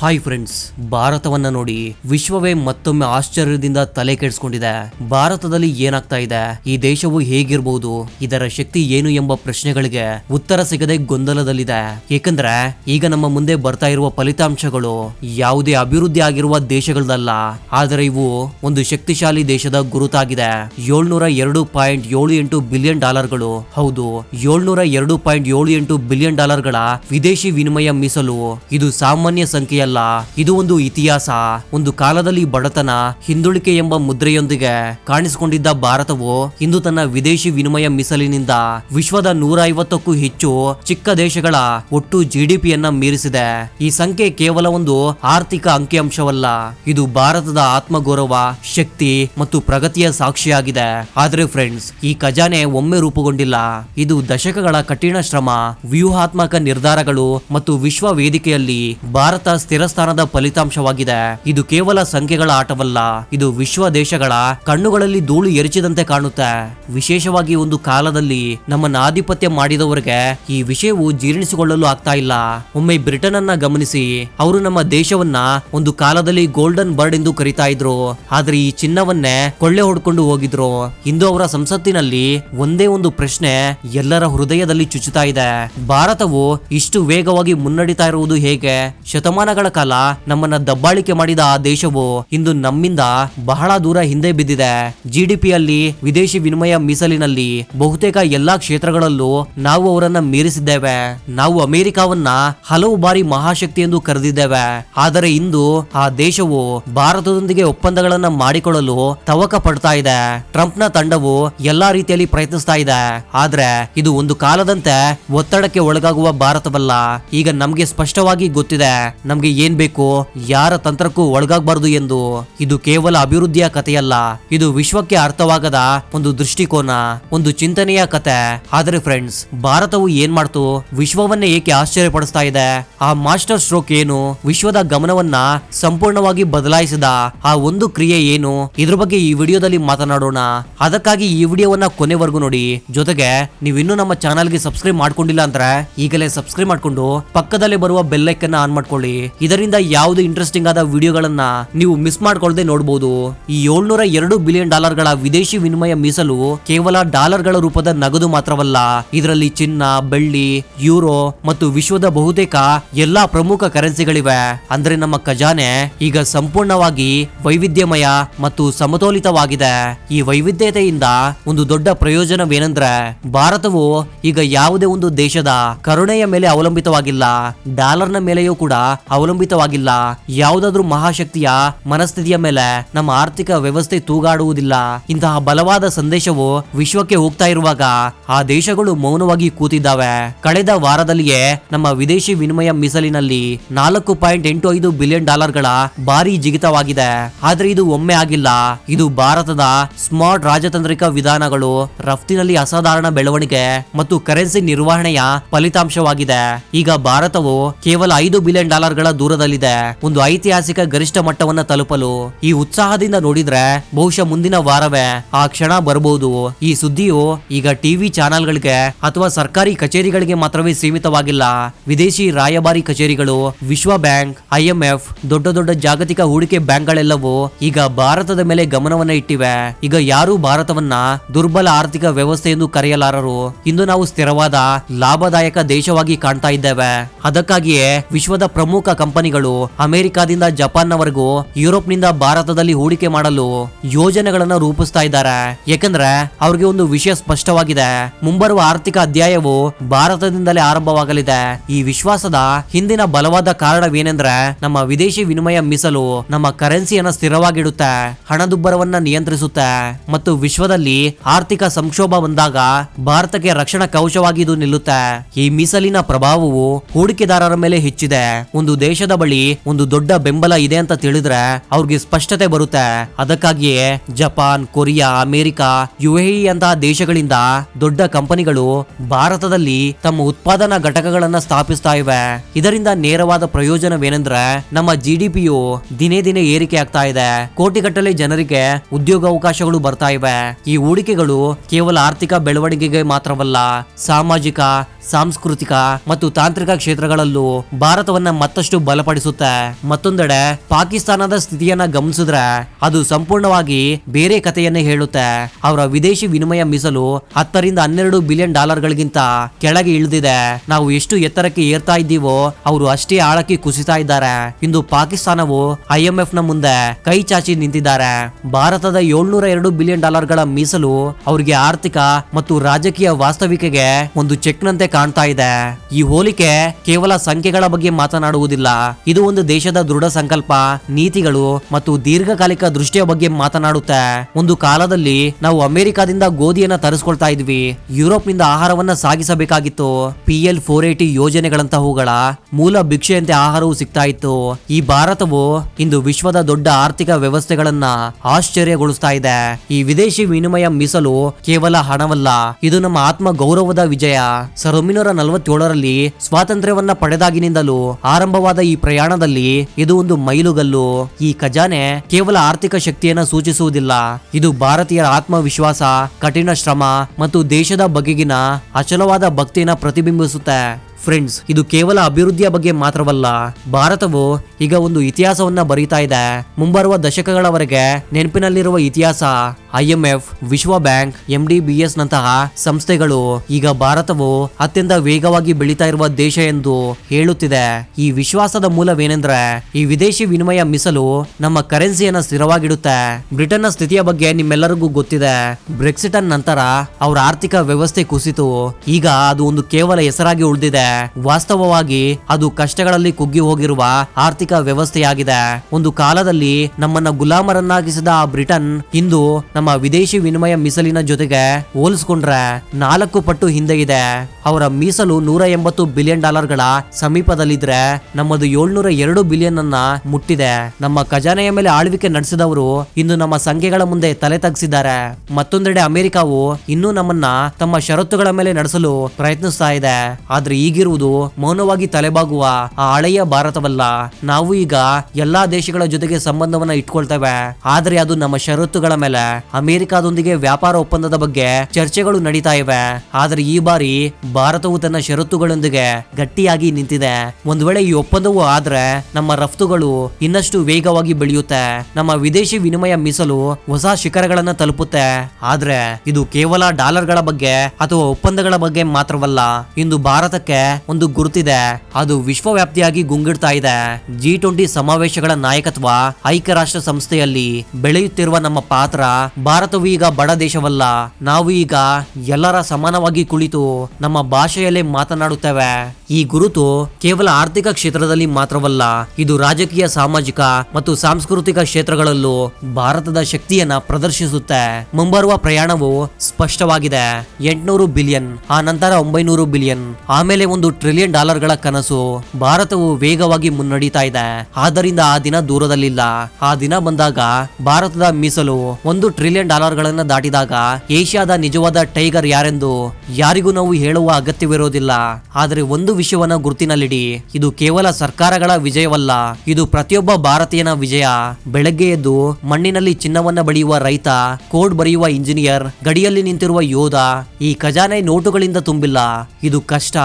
Hi friends ಭಾರತವನ್ನ ನೋಡಿ ವಿಶ್ವವೇ ಮತ್ತೊಮ್ಮೆ ಆಶ್ಚರ್ಯದಿಂದ ತಲೆ ಕೆಡಿಸ್ಕೊಂಡಿದೆ. ಭಾರತದಲ್ಲಿ ಏನಾಗ್ತಾ ಇದೆ? ಈ ದೇಶವು ಹೇಗಿರಬಹುದು ಇದರ ಶಕ್ತಿ ಏನು ಎಂಬ ಪ್ರಶ್ನೆಗಳಿಗೆ ಉತ್ತರ ಸಿಗದೆ ಗೊಂದಲದಲ್ಲಿದೆ. ಏಕೆಂದ್ರೆ, ಈಗ ನಮ್ಮ ಮುಂದೆ ಬರ್ತಾ ಇರುವ ಫಲಿತಾಂಶಗಳು ಯಾವುದೇ ಅಭಿವೃದ್ಧಿ ಆಗಿರುವ ದೇಶಗಳದಲ್ಲ. ಆದರೆ ಇವು ಒಂದು ಶಕ್ತಿಶಾಲಿ ದೇಶದ ಗುರುತಾಗಿದೆ. ಏಳ್ನೂರ ಎರಡು ಪಾಯಿಂಟ್ ಏಳು ಎಂಟು ಬಿಲಿಯನ್ ಡಾಲರ್ಗಳು. ಹೌದು, ಏಳ್ನೂರ ಎರಡು ಪಾಯಿಂಟ್ ಏಳು ಎಂಟು ಬಿಲಿಯನ್ ಡಾಲರ್ಗಳ ವಿದೇಶಿ ವಿನಿಮಯ ಮೀಸಲು ಇದು ಸಾಮಾನ್ಯ ಸಂಖ್ಯೆಯಲ್ಲ ಇದು ಒಂದು ಇತಿಹಾಸ, ಒಂದು ಕಾಲದಲ್ಲಿ ಬಡತನ, ಹಿಂದುಳಿಕೆ ಎಂಬ ಮುದ್ರೆಯೊಂದಿಗೆ ಕಾಣಿಸಿಕೊಂಡಿದ್ದ ಭಾರತವು ಇಂದು ತನ್ನ ವಿದೇಶಿ ವಿನಿಮಯ ಮೀಸಲಿನಿಂದ ವಿಶ್ವದ ನೂರ ಐವತ್ತಕ್ಕೂ ಹೆಚ್ಚು ಚಿಕ್ಕ ದೇಶಗಳ ಒಟ್ಟು ಜಿಡಿಪಿಯನ್ನ ಮೀರಿಸಿದೆ. ಈ ಸಂಖ್ಯೆ ಕೇವಲ ಒಂದು ಆರ್ಥಿಕ ಅಂಕಿಅಂಶವಲ್ಲ, ಇದು ಭಾರತದ ಆತ್ಮಗೌರವ, ಶಕ್ತಿ ಮತ್ತು ಪ್ರಗತಿಯ ಸಾಕ್ಷಿಯಾಗಿದೆ. ಆದ್ರೆ ಫ್ರೆಂಡ್ಸ್ ಈ ಖಜಾನೆ ಒಮ್ಮೆ ರೂಪುಗೊಂಡಿಲ್ಲ. ಇದು ದಶಕಗಳ ಕಠಿಣ ಶ್ರಮ, ವ್ಯೂಹಾತ್ಮಕ ನಿರ್ಧಾರಗಳು ಮತ್ತು ವಿಶ್ವ ವೇದಿಕೆಯಲ್ಲಿ ಭಾರತ ಸ್ಥಾನದ ಫಲಿತಾಂಶವಾಗಿದೆ. ಇದು ಕೇವಲ ಸಂಖ್ಯೆಗಳ ಆಟವಲ್ಲ, ಇದು ವಿಶ್ವ ದೇಶಗಳ ಕಣ್ಣುಗಳಲ್ಲಿ ಧೂಳು ಎರಚಿದಂತೆ ಕಾಣುತ್ತೆ. ವಿಶೇಷವಾಗಿ ಒಂದು ಕಾಲದಲ್ಲಿ ನಮ್ಮನ್ನ ಆಧಿಪತ್ಯ ಮಾಡಿದವರಿಗೆ ಈ ವಿಷಯವು ಜೀರ್ಣಿಸಿಕೊಳ್ಳಲು ಆಗ್ತಾ ಇಲ್ಲ. ಒಮ್ಮೆ ಬ್ರಿಟನ್ ಅನ್ನ ಗಮನಿಸಿ, ಅವರು ನಮ್ಮ ದೇಶವನ್ನ ಒಂದು ಕಾಲದಲ್ಲಿ ಗೋಲ್ಡನ್ ಬರ್ಡ್ ಎಂದು ಕರೀತಾ ಇದ್ರು. ಆದ್ರೆ ಈ ಚಿನ್ನವನ್ನೇ ಕೊಳ್ಳೆ ಹೊಡ್ಕೊಂಡು ಹೋಗಿದ್ರು. ಇಂದು ಅವರ ಸಂಸತ್ತಿನಲ್ಲಿ ಒಂದೇ ಒಂದು ಪ್ರಶ್ನೆ ಎಲ್ಲರ ಹೃದಯದಲ್ಲಿ ಚುಚ್ಚುತ್ತಾ ಇದೆ. ಭಾರತವು ಇಷ್ಟು ವೇಗವಾಗಿ ಮುನ್ನಡೀತಾ ಇರುವುದು ಹೇಗೆ? ಶತಮಾನಗಳ ಕಾಲ ನಮ್ಮನ್ನ ದಬ್ಬಾಳಿಕೆ ಮಾಡಿದ ಆ ದೇಶವು ಇಂದು ನಮ್ಮಿಂದ ಬಹಳ ದೂರ ಹಿಂದೆ ಬಿದ್ದಿದೆ. ಜಿಡಿಪಿಯಲ್ಲಿ ವಿದೇಶಿ ವಿನಿಮಯ ಮೀಸಲಿನಲ್ಲಿ ಬಹುತೇಕ ಎಲ್ಲಾ ಕ್ಷೇತ್ರಗಳಲ್ಲೂ ನಾವು ಅವರನ್ನ ಮೀರಿಸಿದ್ದೇವೆ. ನಾವು ಅಮೆರಿಕಾವನ್ನ ಹಲವು ಬಾರಿ ಮಹಾಶಕ್ತಿ ಎಂದು ಕರೆದಿದ್ದೇವೆ. ಆದರೆ ಇಂದು ಆ ದೇಶವು ಭಾರತದೊಂದಿಗೆ ಒಪ್ಪಂದಗಳನ್ನ ಮಾಡಿಕೊಳ್ಳಲು ತವಕ ಪಡ್ತಾ ಇದೆ. ಟ್ರಂಪ್ನ ತಂಡವು ಎಲ್ಲಾ ರೀತಿಯಲ್ಲಿ ಪ್ರಯತ್ನಿಸ್ತಾ ಇದೆ. ಆದ್ರೆ ಇದು ಒಂದು ಕಾಲದಂತೆ ಒತ್ತಡಕ್ಕೆ ಒಳಗಾಗುವ ಭಾರತವಲ್ಲ. ಈಗ ನಮ್ಗೆ ಸ್ಪಷ್ಟವಾಗಿ ಗೊತ್ತಿದೆ. ನಮ್ಗೆ ಏನ್ ಬೇಕು? ಯಾರ ತಂತ್ರಕ್ಕೂ ಒಳಗಾಗಬಾರದು ಎಂದು? ಇದು ಕೇವಲ ಅಭಿವೃದ್ಧಿಯ ಕಥೆಯಲ್ಲ. ಇದು ವಿಶ್ವಕ್ಕೆ ಅರ್ಥವಾಗದ ಒಂದು ದೃಷ್ಟಿಕೋನ, ಒಂದು ಚಿಂತನೆಯ ಕತೆ ಆದ್ರೆ ಫ್ರೆಂಡ್ಸ್ ಭಾರತವು ಏನ್ ಮಾಡ್ತು? ವಿಶ್ವವನ್ನೇ ಏಕೆ ಆಶ್ಚರ್ಯಪಡಿಸ್ತಾ ಇದೆ? ಆ ಮಾಸ್ಟರ್ ಸ್ಟ್ರೋಕ್ ಏನು? ವಿಶ್ವದ ಗಮನವನ್ನ ಸಂಪೂರ್ಣವಾಗಿ ಬದಲಾಯಿಸಿದ ಆ ಒಂದು ಕ್ರಿಯೆ ಏನು? ಇದ್ರ ಬಗ್ಗೆ ಈ ವಿಡಿಯೋದಲ್ಲಿ ಮಾತನಾಡೋಣ. ಅದಕ್ಕಾಗಿ ಈ ವಿಡಿಯೋವನ್ನ ಕೊನೆವರೆಗೂ ನೋಡಿ. ಜೊತೆಗೆ ನೀವು ಇನ್ನೂ ನಮ್ಮ ಚಾನಲ್ಗೆ ಸಬ್ಸ್ಕ್ರೈಬ್ ಮಾಡ್ಕೊಂಡಿಲ್ಲ ಅಂದ್ರೆ ಈಗಲೇ ಸಬ್ಸ್ಕ್ರೈಬ್ ಮಾಡ್ಕೊಂಡು ಪಕ್ಕದಲ್ಲೇ ಬರುವ ಬೆಲ್ಲೈಕನ್ನ ಆನ್ ಮಾಡ್ಕೊಳ್ಳಿ. ಇದರಿಂದ ಯಾವುದೇ ಇಂಟ್ರೆಸ್ಟಿಂಗ್ ಆದ ವಿಡಿಯೋಗಳನ್ನ ನೀವು ಮಿಸ್ ಮಾಡ್ಕೊಳ್ಳದೆ ನೋಡಬಹುದು ಈ ಏಳ್ನೂರ ಎರಡು ಬಿಲಿಯನ್ ಡಾಲರ್ಗಳ ವಿದೇಶಿ ವಿನಿಮಯ ಮೀಸಲು ಕೇವಲ ಡಾಲರ್ಗಳ ರೂಪದ ನಗದು ಮಾತ್ರವಲ್ಲ, ಇದರಲ್ಲಿ ಚಿನ್ನ, ಬೆಳ್ಳಿ, ಯೂರೋ ಮತ್ತು ವಿಶ್ವದ ಬಹುತೇಕ ಎಲ್ಲಾ ಪ್ರಮುಖ ಕರೆನ್ಸಿಗಳಿವೆ. ಅಂದ್ರೆ ನಮ್ಮ ಖಜಾನೆ ಈಗ ಸಂಪೂರ್ಣವಾಗಿ ವೈವಿಧ್ಯಮಯ ಮತ್ತು ಸಮತೋಲಿತವಾಗಿದೆ. ಈ ವೈವಿಧ್ಯತೆಯಿಂದ ಒಂದು ದೊಡ್ಡ ಪ್ರಯೋಜನವೇನೆಂದ್ರೆ, ಭಾರತವು ಈಗ ಯಾವುದೇ ಒಂದು ದೇಶದ ಕರುಣೆಯ ಮೇಲೆ ಅವಲಂಬಿತವಾಗಿಲ್ಲ. ಡಾಲರ್ನ ಮೇಲೆಯೂ ಕೂಡ ಅವಲಂಬಿತವಾಗಿಲ್ಲ. ಯಾವುದಾದ್ರೂ ಮಹಾಶಕ್ತಿಯ ಮನಸ್ಥಿತಿಯ ಮೇಲೆ ನಮ್ಮ ಆರ್ಥಿಕ ವ್ಯವಸ್ಥೆ ತೂಗಾಡುವುದಿಲ್ಲ. ಇಂತಹ ಬಲವಾದ ಸಂದೇಶವು ವಿಶ್ವಕ್ಕೆ ಹೋಗ್ತಾ ಇರುವಾಗ ಆ ದೇಶಗಳು ಮೌನವಾಗಿ ಕೂತಿದ್ದಾವೆ. ಕಳೆದ ವಾರದಲ್ಲಿಯೇ ನಮ್ಮ ವಿದೇಶಿ ವಿನಿಮಯ ಮೀಸಲಿನಲ್ಲಿ ನಾಲ್ಕು ಪಾಯಿಂಟ್ ಎಂಟು ಐದು ಬಿಲಿಯನ್ ಡಾಲರ್ಗಳ ಭಾರಿ ಜಿಗಿತವಾಗಿದೆ. ಆದ್ರೆ ಇದು ಒಮ್ಮೆ ಆಗಿಲ್ಲ. ಇದು ಭಾರತದ ಸ್ಮಾರ್ಟ್ ರಾಜತಾಂತ್ರಿಕ ವಿಧಾನಗಳು ರಫ್ತಿನಲ್ಲಿ ಅಸಾಧಾರಣ ಬೆಳವಣಿಗೆ ಮತ್ತು ಕರೆನ್ಸಿ ನಿರ್ವಹಣೆಯ ಫಲಿತಾಂಶವಾಗಿದೆ. ಈಗ ಭಾರತವು ಕೇವಲ ಐದು ಬಿಲಿಯನ್ ಡಾಲರ್ಗಳ ದೂರದಲ್ಲಿದೆ. ಒಂದು ಐತಿಹಾಸಿಕ ಗರಿಷ್ಠ ಮಟ್ಟವನ್ನ ತಲುಪಲು ಈ ಉತ್ಸಾಹದಿಂದ ನೋಡಿದ್ರೆ ಬಹುಶಃ ಮುಂದಿನ ವಾರವೇ ಆ ಕ್ಷಣ ಬರಬಹುದು ಈ ಸುದ್ದಿಯು ಈಗ ಟಿವಿ ಚಾನೆಲ್ಗಳಿಗೆ ಅಥವಾ ಸರ್ಕಾರಿ ಕಚೇರಿಗಳಿಗೆ ಮಾತ್ರವೇ ಸೀಮಿತವಾಗಿಲ್ಲ. ವಿದೇಶಿ ರಾಯಭಾರಿ ಕಚೇರಿಗಳು, ವಿಶ್ವ ಬ್ಯಾಂಕ್ ಐಎಂಎಫ್ ದೊಡ್ಡ ದೊಡ್ಡ ಜಾಗತಿಕ ಹೂಡಿಕೆ ಬ್ಯಾಂಕ್ಗಳೆಲ್ಲವೂ ಈಗ ಭಾರತದ ಮೇಲೆ ಗಮನವನ್ನ ಇಟ್ಟಿವೆ. ಈಗ ಯಾರು ಭಾರತವನ್ನ ದುರ್ಬಲ ಆರ್ಥಿಕ ವ್ಯವಸ್ಥೆ ಎಂದು ಕರೆಯಲಾರರು. ಇಂದು ನಾವು ಸ್ಥಿರವಾದ, ಲಾಭದಾಯಕ ದೇಶವಾಗಿ ಕಾಣ್ತಾ ಇದ್ದೇವೆ. ಅದಕ್ಕಾಗಿಯೇ ವಿಶ್ವದ ಪ್ರಮುಖ ಕಂಪನಿಗಳು ಅಮೆರಿಕಾದಿಂದ ಜಪಾನ್ನವರೆಗೂ ಯುರೋಪ್ನಿಂದ ಭಾರತದಲ್ಲಿ ಹೂಡಿಕೆ ಮಾಡಲು ಯೋಜನೆಗಳನ್ನ ರೂಪಿಸ್ತಾ ಇದ್ದಾರೆ. ಯಾಕಂದ್ರೆ ಅವ್ರಿಗೆ ಒಂದು ವಿಷಯ ಸ್ಪಷ್ಟವಾಗಿದೆ. ಮುಂಬರುವ ಆರ್ಥಿಕ ಅಧ್ಯಾಯವು ಭಾರತದಿಂದಲೇ ಆರಂಭವಾಗಲಿದೆ. ಈ ವಿಶ್ವಾಸದ ಹಿಂದಿನ ಬಲವಾದ ಕಾರಣವೇನೆಂದ್ರೆ ನಮ್ಮ ವಿದೇಶಿ ವಿನಿಮಯ ಮೀಸಲು ನಮ್ಮ ಕರೆನ್ಸಿಯನ್ನ ಸ್ಥಿರವಾಗಿಡುತ್ತೆ, ಹಣದುಬ್ಬರವನ್ನ ನಿಯಂತ್ರಿಸುತ್ತೆ ಮತ್ತು ವಿಶ್ವದಲ್ಲಿ ಆರ್ಥಿಕ ಸಂಕ್ಷೋಭ ಬಂದಾಗ ಭಾರತಕ್ಕೆ ರಕ್ಷಣಾ ಕವಚವಾಗಿ ಇದು ನಿಲ್ಲುತ್ತೆ. ಈ ಮೀಸಲಿನ ಪ್ರಭಾವವು ಹೂಡಿಕೆದಾರರ ಮೇಲೆ ಹೆಚ್ಚಿದೆ. ಒಂದು ದೇಶದ ಬಳಿ ಒಂದು ದೊಡ್ಡ ಬೆಂಬಲ ಇದೆ ಅಂತ ತಿಳಿದ್ರೆ ಅವ್ರಿಗೆ ಸ್ಪಷ್ಟತೆ ಬರುತ್ತೆ. ಅದಕ್ಕಾಗಿಯೇ ಜಪಾನ್, ಕೊರಿಯಾ, ಅಮೆರಿಕ, ಯುಎಇ ಅಂತ ದೇಶಗಳಿಂದ ದೊಡ್ಡ ಕಂಪನಿಗಳು ಭಾರತದಲ್ಲಿ ತಮ್ಮ ಉತ್ಪಾದನಾ ಘಟಕಗಳನ್ನ ಸ್ಥಾಪಿಸ್ತಾ ಇವೆ. ಇದರಿಂದ ನೇರವಾದ ಪ್ರಯೋಜನವೇನೆಂದ್ರೆ ನಮ್ಮ ಜಿಡಿಪಿಯು ದಿನೇ ದಿನೇ ಏರಿಕೆ ಆಗ್ತಾ ಇದೆ. ಕೋಟಿಗಟ್ಟಲೆ ಜನರಿಗೆ ಉದ್ಯೋಗಾವಕಾಶಗಳು ಬರ್ತಾ ಇವೆ. ಈ ಹೂಡಿಕೆಗಳು ಕೇವಲ ಆರ್ಥಿಕ ಬೆಳವಣಿಗೆಗೆ ಮಾತ್ರವಲ್ಲ, ಸಾಮಾಜಿಕ ಸಾಂಸ್ಕೃತಿಕ ಮತ್ತು ತಾಂತ್ರಿಕ ಕ್ಷೇತ್ರಗಳಲ್ಲೂ ಭಾರತವನ್ನ ಮತ್ತಷ್ಟು ಬಲಪಡಿಸುತ್ತೆ. ಮತ್ತೊಂದೆಡೆ ಪಾಕಿಸ್ತಾನದ ಸ್ಥಿತಿಯನ್ನ ಗಮನಿಸಿದ್ರೆ ಅದು ಸಂಪೂರ್ಣವಾಗಿ ಬೇರೆ ಕಥೆಯನ್ನೇ ಹೇಳುತ್ತೆ. ಅವರ ವಿದೇಶಿ ವಿನಿಮಯ ಮೀಸಲು ಹತ್ತರಿಂದ ಹನ್ನೆರಡು ಬಿಲಿಯನ್ ಡಾಲರ್ ಗಳಿಗಿಂತ ಕೆಳಗೆ ಇಳಿದಿದೆ. ನಾವು ಎಷ್ಟು ಎತ್ತರಕ್ಕೆ ಏರ್ತಾ ಇದ್ದೀವೋ ಅವರು ಅಷ್ಟೇ ಆಳಕ್ಕೆ ಕುಸಿತಾ ಇದ್ದಾರೆ. ಇಂದು ಪಾಕಿಸ್ತಾನವು ಐಎಂಎಫ್ನ ಮುಂದೆ ಕೈ ಚಾಚಿ ನಿಂತಿದ್ದಾರೆ. ಭಾರತದ ಏಳ್ನೂರ ಎರಡು ಬಿಲಿಯನ್ ಡಾಲರ್ಗಳ ಮೀಸಲು ಅವರಿಗೆ ಆರ್ಥಿಕ ಮತ್ತು ರಾಜಕೀಯ ವಾಸ್ತವಿಕೆಗೆ ಒಂದು ಚೆಕ್ನಂತೆ ಕಾಣ್ತಾ ಇದೆ. ಈ ಹೋಲಿಕೆ ಕೇವಲ ಸಂಖ್ಯೆಗಳ ಬಗ್ಗೆ ಮಾತನಾಡುವುದಿಲ್ಲ. ಇದು ಒಂದು ದೇಶದ ದೃಢ ಸಂಕಲ್ಪ, ನೀತಿಗಳು ಮತ್ತು ದೀರ್ಘಕಾಲಿಕ ದೃಷ್ಟಿಯ ಬಗ್ಗೆ ಮಾತನಾಡುತ್ತೆ. ಒಂದು ಕಾಲದಲ್ಲಿ ನಾವು ಅಮೆರಿಕಾದಿಂದ ಗೋಧಿಯನ್ನ ತರಿಸ್ಕೊಳ್ತಾ ಇದ್ವಿ. ಯುರೋಪ್ನಿಂದ ಆಹಾರವನ್ನ ಸಾಗಿಸಬೇಕಾಗಿತ್ತು. ಪಿ ಎಲ್ ಫೋರ್ ಏಟಿ ಯೋಜನೆಗಳಂತಹವುಗಳ ಮೂಲ ಭಿಕ್ಷೆಯಂತೆ ಆಹಾರವು ಸಿಗ್ತಾ ಇತ್ತು ಈ ಭಾರತವು ಇಂದು ವಿಶ್ವದ ದೊಡ್ಡ ಆರ್ಥಿಕ ವ್ಯವಸ್ಥೆಗಳನ್ನ ಆಶ್ಚರ್ಯಗೊಳಿಸ್ತಾ ಇದೆ. ಈ ವಿದೇಶಿ ವಿನಿಮಯ ಮೀಸಲು ಕೇವಲ ಹಣವಲ್ಲ, ಇದು ನಮ್ಮ ಆತ್ಮ ಗೌರವದ ವಿಜಯ ಸಾವಿರದ ಒಂಬೈನೂರ ನಲವತ್ತೇಳರಲ್ಲಿ ಸ್ವಾತಂತ್ರ್ಯವನ್ನ ಪಡೆದಾಗಿನಿಂದಲೂ ಆರಂಭವಾದ ಈ ಪ್ರಯಾಣದಲ್ಲಿ ಇದು ಒಂದು ಮೈಲುಗಲ್ಲು ಈ ಖಜಾನೆ ಕೇವಲ ಆರ್ಥಿಕ ಶಕ್ತಿಯನ್ನ ಸೂಚಿಸುವುದಿಲ್ಲ ಇದು ಭಾರತೀಯರ ಆತ್ಮವಿಶ್ವಾಸ ಕಠಿಣ ಶ್ರಮ ಮತ್ತು ದೇಶದ ಬಗೆಗಿನ ಅಚಲವಾದ ಭಕ್ತಿಯನ್ನ ಪ್ರತಿಬಿಂಬಿಸುತ್ತೆ ಫ್ರೆಂಡ್ಸ್ ಇದು ಕೇವಲ ಅಭಿವೃದ್ಧಿಯ ಬಗ್ಗೆ ಮಾತ್ರವಲ್ಲ ಭಾರತವು ಈಗ ಒಂದು ಇತಿಹಾಸವನ್ನ ಬರೀತಾ ಇದೆ ಮುಂಬರುವ ದಶಕಗಳವರೆಗೆ ನೆನಪಿನಲ್ಲಿರುವ ಇತಿಹಾಸ ಐಎಂಎಫ್, ವಿಶ್ವ ಬ್ಯಾಂಕ್, ಎಂಡಿಬಿಎಸ್ ನಂತಹ ಸಂಸ್ಥೆಗಳು ಈಗ ಭಾರತವು ಅತ್ಯಂತ ವೇಗವಾಗಿ ಬೆಳೀತಾ ಇರುವ ದೇಶ ಎಂದು ಹೇಳುತ್ತಿದೆ. ಈ ವಿಶ್ವಾಸದ ಮೂಲವೇನೆಂದ್ರೆ ಈ ವಿದೇಶಿ ವಿನಿಮಯ ಮೀಸಲು ನಮ್ಮ ಕರೆನ್ಸಿಯನ್ನ ಸ್ಥಿರವಾಗಿಡುತ್ತೆ. ಬ್ರಿಟನ್ನ ಸ್ಥಿತಿಯ ಬಗ್ಗೆ ನಿಮ್ಮೆಲ್ಲರಿಗೂ ಗೊತ್ತಿದೆ. ಬ್ರೆಕ್ಸಿಟ್ ನಂತರ ಅವರ ಆರ್ಥಿಕ ವ್ಯವಸ್ಥೆ ಕುಸಿತು. ಈಗ ಅದು ಒಂದು ಕೇವಲ ಹೆಸರಾಗಿ ಉಳಿದಿದೆ. ವಾಸ್ತವವಾಗಿ ಅದು ಕಷ್ಟಗಳಲ್ಲಿ ಕುಗ್ಗಿ ಹೋಗಿರುವ ಆರ್ಥಿಕ ವ್ಯವಸ್ಥೆಯಾಗಿದೆ. ಒಂದು ಕಾಲದಲ್ಲಿ ನಮ್ಮನ್ನ ಗುಲಾಮರನ್ನಾಗಿಸಿದ ಆ ಬ್ರಿಟನ್ ಇಂದು ನಮ್ಮ ವಿದೇಶಿ ವಿನಿಮಯ ಮೀಸಲಿನ ಜೊತೆಗೆ ಹೋಲಿಸ್ಕೊಂಡ್ರೆ ನಾಲ್ಕು ಪಟ್ಟು ಹಿಂದೆ ಇದೆ. ಅವರ ಮೀಸಲು ನೂರ ಎಂಬತ್ತು ಬಿಲಿಯನ್ ಡಾಲರ್ಗಳ ಸಮೀಪದಲ್ಲಿದ್ರೆ ನಮ್ಮದು ಏಳ್ನೂರ ಎರಡು ಬಿಲಿಯನ್ ಅನ್ನ ಮುಟ್ಟಿದೆ. ನಮ್ಮ ಖಜಾನೆಯ ಮೇಲೆ ಆಳ್ವಿಕೆ ನಡೆಸಿದವರು ಇಂದು ನಮ್ಮ ಸಂಖ್ಯೆಗಳ ಮುಂದೆ ತಲೆ ತಗ್ಸಿದ್ದಾರೆ. ಮತ್ತೊಂದೆಡೆ ಅಮೆರಿಕಾವು ಇನ್ನೂ ನಮ್ಮನ್ನ ತಮ್ಮ ಷರತ್ತುಗಳ ಮೇಲೆ ನಡೆಸಲು ಪ್ರಯತ್ನಿಸ್ತಾ ಇದೆ. ಆದ್ರೆ ಈಗಿರುವುದು ಮೌನವಾಗಿ ತಲೆಬಾಗುವ ಆ ಹಳೆಯ ಭಾರತವಲ್ಲ. ನಾವು ಈಗ ಎಲ್ಲಾ ದೇಶಗಳ ಜೊತೆಗೆ ಸಂಬಂಧವನ್ನ ಇಟ್ಕೊಳ್ತೇವೆ. ಆದ್ರೆ ಅದು ನಮ್ಮ ಷರತ್ತುಗಳ ಮೇಲೆ, ಅಮೆರಿಕಾದೊಂದಿಗೆ ವ್ಯಾಪಾರ ಒಪ್ಪಂದದ ಬಗ್ಗೆ ಚರ್ಚೆಗಳು ನಡೀತಾ ಇವೆ. ಆದ್ರೆ ಈ ಬಾರಿ ಭಾರತವು ತನ್ನ ಷರತ್ತುಗಳೊಂದಿಗೆ ಗಟ್ಟಿಯಾಗಿ ನಿಂತಿದೆ. ಒಂದು ವೇಳೆ ಈ ಒಪ್ಪಂದವು ಆದ್ರೆ ನಮ್ಮ ರಫ್ತುಗಳು ಇನ್ನಷ್ಟು ವೇಗವಾಗಿ ಬೆಳೆಯುತ್ತೆ. ನಮ್ಮ ವಿದೇಶಿ ವಿನಿಮಯ ಮೀಸಲು ಹೊಸ ಶಿಖರಗಳನ್ನ ತಲುಪುತ್ತೆ. ಆದ್ರೆ ಇದು ಕೇವಲ ಡಾಲರ್ಗಳ ಬಗ್ಗೆ ಅಥವಾ ಒಪ್ಪಂದಗಳ ಬಗ್ಗೆ ಮಾತ್ರವಲ್ಲ. ಇಂದು ಭಾರತಕ್ಕೆ ಒಂದು ಗುರುತಿದೆ. ಅದು ವಿಶ್ವವ್ಯಾಪ್ತಿಯಾಗಿ ಗುಂಗಿಡ್ತಾ ಇದೆ. ಜಿ ಟ್ವೆಂಟಿ ಸಮಾವೇಶಗಳ ನಾಯಕತ್ವ ಐಕ್ಯರಾಷ್ಟ್ರ ಸಂಸ್ಥೆಯಲ್ಲಿ ಬೆಳೆಯುತ್ತಿರುವ ನಮ್ಮ ಪಾತ್ರ ಭಾರತವು ಈಗ ಬಡ ದೇಶವಲ್ಲ. ನಾವು ಈಗ ಎಲ್ಲರ ಸಮಾನವಾಗಿ ಕುಳಿತು ನಮ್ಮ ಭಾಷೆಯಲ್ಲೇ ಮಾತನಾಡುತ್ತೇವೆ. ಈ ಗುರುತು ಕೇವಲ ಆರ್ಥಿಕ ಕ್ಷೇತ್ರದಲ್ಲಿ ಮಾತ್ರವಲ್ಲ, ಇದು ರಾಜಕೀಯ, ಸಾಮಾಜಿಕ ಮತ್ತು ಸಾಂಸ್ಕೃತಿಕ ಕ್ಷೇತ್ರಗಳಲ್ಲೂ ಭಾರತದ ಶಕ್ತಿಯನ್ನ ಪ್ರದರ್ಶಿಸುತ್ತೆ. ಮುಂಬರುವ ಪ್ರಯಾಣವು ಸ್ಪಷ್ಟವಾಗಿದೆ. ಎಂಟುನೂರು ಬಿಲಿಯನ್, ಆ ನಂತರ ಒಂಬೈನೂರು ಬಿಲಿಯನ್, ಆಮೇಲೆ ಒಂದು ಟ್ರಿಲಿಯನ್ ಡಾಲರ್ಗಳ ಕನಸು ಭಾರತವು ವೇಗವಾಗಿ ಮುನ್ನಡೀತಾ ಇದೆ. ಆದ್ದರಿಂದ ಆ ದಿನ ದೂರದಲ್ಲಿಲ್ಲ. ಆ ದಿನ ಬಂದಾಗ ಭಾರತದ ಮೀಸಲು ಒಂದು ಟ್ರಿಲಿಯನ್ ಡಾಲರ್ಗಳನ್ನ ದಾಟಿದಾಗ ಏಷ್ಯಾದ ನಿಜವಾದ ಟೈಗರ್ ಯಾರೆಂದು ಯಾರಿಗೂ ನಾವು ಹೇಳುವ ಅಗತ್ಯವಿರೋದಿಲ್ಲ. ಆದರೆ ಒಂದು ವಿಷಯವನ್ನ ಗುರುತಿನಲ್ಲಿಡಿ. ಇದು ಕೇವಲ ಸರ್ಕಾರಗಳ ವಿಜಯವಲ್ಲ, ಇದು ಪ್ರತಿಯೊಬ್ಬ ಭಾರತೀಯನ ವಿಜಯ. ಬೆಳಗ್ಗೆ ಎದ್ದು ಮಣ್ಣಿನಲ್ಲಿ ಚಿನ್ನವನ್ನ ಬಡಿಯುವ ರೈತ, ಕೋಡ್ ಬರೆಯುವ ಇಂಜಿನಿಯರ್, ಗಡಿಯಲ್ಲಿ ನಿಂತಿರುವ ಯೋಧ, ಈ ಖಜಾನೆ ನೋಟುಗಳಿಂದ ತುಂಬಿಲ್ಲ. ಇದು ಕಷ್ಟ,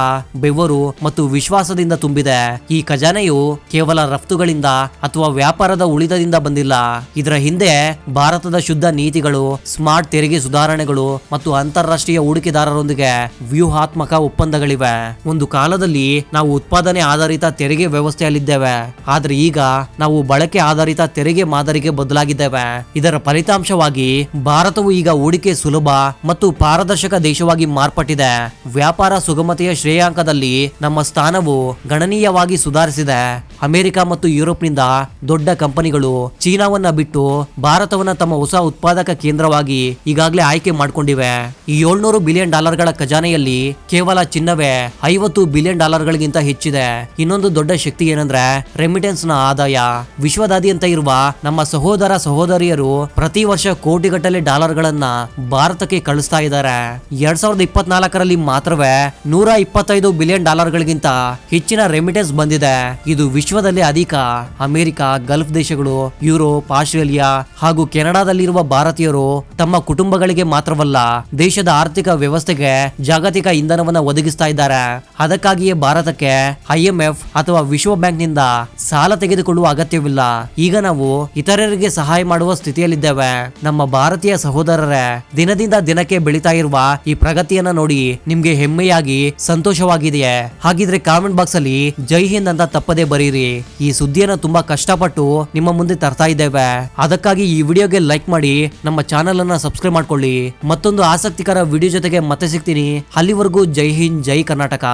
ಬೆವರು ಮತ್ತು ವಿಶ್ವಾಸದಿಂದ ತುಂಬಿದೆ. ಈ ಖಜಾನೆಯು ಕೇವಲ ರಫ್ತುಗಳಿಂದ ಅಥವಾ ವ್ಯಾಪಾರದ ಉಳಿದದಿಂದ ಬಂದಿಲ್ಲ. ಇದರ ಹಿಂದೆ ಭಾರತದ ಶುದ್ಧ ನೀತಿಗಳು, ಸ್ಮಾರ್ಟ್ ತೆರಿಗೆ ಸುಧಾರಣೆಗಳು ಮತ್ತು ಅಂತಾರಾಷ್ಟ್ರೀಯ ಹೂಡಿಕೆದಾರರೊಂದಿಗೆ ವ್ಯೂಹಾತ್ಮಕ ಒಪ್ಪಂದಗಳಿವೆ. ಒಂದು ಕಾಲದಲ್ಲಿ ನಾವು ಉತ್ಪಾದನೆ ಆಧಾರಿತ ತೆರಿಗೆ ವ್ಯವಸ್ಥೆಯಲ್ಲಿದ್ದೇವೆ. ಆದ್ರೆ ಈಗ ನಾವು ಬಳಕೆ ಆಧಾರಿತ ತೆರಿಗೆ ಮಾದರಿಗೆ ಬದಲಾಗಿದ್ದೇವೆ. ಇದರ ಫಲಿತಾಂಶವಾಗಿ ಭಾರತವು ಈಗ ಹೂಡಿಕೆ ಸುಲಭ ಮತ್ತು ಪಾರದರ್ಶಕ ದೇಶವಾಗಿ ಮಾರ್ಪಟ್ಟಿದೆ. ವ್ಯಾಪಾರ ಸುಗಮತೆಯ ಶ್ರೇಯಾಂಕದಲ್ಲಿ ನಮ್ಮ ಸ್ಥಾನವು ಗಣನೀಯವಾಗಿ ಸುಧಾರಿಸಿದೆ. ಅಮೆರಿಕ ಮತ್ತು ಯುರೋಪ್ನಿಂದ ದೊಡ್ಡ ಕಂಪನಿಗಳು ಚೀನಾವನ್ನ ಬಿಟ್ಟು ಭಾರತವನ್ನ ತಮ್ಮ ಹೊಸ ಉತ್ಪಾದಕ ಕೇಂದ್ರವಾಗಿ ಈಗಾಗಲೇ ಆಯ್ಕೆ ಮಾಡಿಕೊಂಡಿವೆ. ಈ ಏಳ್ನೂರು ಬಿಲಿಯನ್ ಡಾಲರ್ಗಳ ಖಜಾನೆಯಲ್ಲಿ ಕೇವಲ ಚಿನ್ನವೇ ಐವತ್ತು ಬಿಲಿಯನ್ ಡಾಲರ್ ಡಾಲರ್ಗಳಿಗಿಂತ ಹೆಚ್ಚಿದೆ. ಇನ್ನೊಂದು ದೊಡ್ಡ ಶಕ್ತಿ ಏನಂದ್ರೆ ರೆಮಿಟೆನ್ಸ್ನ ಆದಾಯ. ವಿಶ್ವದಾದ್ಯಂತ ಇರುವ ನಮ್ಮ ಸಹೋದರ ಸಹೋದರಿಯರು ಪ್ರತಿ ವರ್ಷ ಕೋಟಿಗಟ್ಟಲೆ ಡಾಲರ್ ಗಳನ್ನ ಭಾರತಕ್ಕೆ ಕಳಿಸ್ತಾ ಇದ್ದಾರೆ. ಎರಡ್ ಸಾವಿರದ ಇಪ್ಪತ್ನಾಲ್ಕರಲ್ಲಿ ಮಾತ್ರವೇ ನೂರ ಇಪ್ಪತ್ತೈದು ಬಿಲಿಯನ್ ಡಾಲರ್ಗಳಿಗಿಂತ ಹೆಚ್ಚಿನ ರೆಮಿಟೆನ್ಸ್ ಬಂದಿದೆ. ಇದು ವಿಶ್ವದಲ್ಲಿ ಅಧಿಕ. ಅಮೆರಿಕ, ಗಲ್ಫ್ ದೇಶಗಳು, ಯುರೋಪ್, ಆಸ್ಟ್ರೇಲಿಯಾ ಹಾಗೂ ಕೆನಡಾದಲ್ಲಿರುವ ಭಾರತೀಯರು ತಮ್ಮ ಕುಟುಂಬಗಳಿಗೆ ಮಾತ್ರವಲ್ಲ, ದೇಶದ ಆರ್ಥಿಕ ವ್ಯವಸ್ಥೆಗೆ ಜಾಗತಿಕ ಇಂಧನವನ್ನು ಒದಗಿಸ್ತಾ ಇದ್ದಾರೆ. ಅದಕ್ಕಾಗಿಯೇ ಭಾರತಕ್ಕೆ ಐಎಂಎಫ್ ಅಥವಾ ವಿಶ್ವ ಬ್ಯಾಂಕ್ನಿಂದ ಸಾಲ ತೆಗೆದುಕೊಳ್ಳುವ ಅಗತ್ಯವಿಲ್ಲ. ಈಗ ನಾವು ಇತರರಿಗೆ ಸಹಾಯ ಮಾಡುವ ಸ್ಥಿತಿಯಲ್ಲಿದ್ದೇವೆ. ನಮ್ಮ ಭಾರತೀಯ ಸಹೋದರರೇ, ದಿನದಿಂದ ದಿನಕ್ಕೆ ಬೆಳೀತಾ ಇರುವ ಈ ಪ್ರಗತಿಯನ್ನ ನೋಡಿ ನಿಮ್ಗೆ ಹೆಮ್ಮೆಯಾಗಿ ಸಂತೋಷವಾಗಿದೆಯೇ? ಹಾಗಿದ್ರೆ ಕಾಮೆಂಟ್ ಬಾಕ್ಸ್ ಅಲ್ಲಿ ಜೈ ಹಿಂದ್ ಅಂತ ತಪ್ಪದೇ ಬರೀರಿ. ಈ ಸುದ್ದಿಯನ್ನ ತುಂಬಾ ಕಷ್ಟಪಟ್ಟು ನಿಮ್ಮ ಮುಂದೆ ತರ್ತಾ ಇದ್ದೇವೆ. ಅದಕ್ಕಾಗಿ ಈ ವಿಡಿಯೋಗೆ ಲೈಕ್ ಮಾಡಿ, ನಮ್ಮ ಚಾನೆಲ್ ಅನ್ನ ಸಬ್ಸ್ಕ್ರೈಬ್ ಮಾಡ್ಕೊಳ್ಳಿ. ಮತ್ತೊಂದು ಆಸಕ್ತಿಕರ ವಿಡಿಯೋ ಜೊತೆಗೆ ಮತ್ತೆ ಸಿಗ್ತೀನಿ. ಅಲ್ಲಿವರೆಗೂ ಜೈ ಹಿಂದ್, ಜೈ ಕರ್ನಾಟಕ.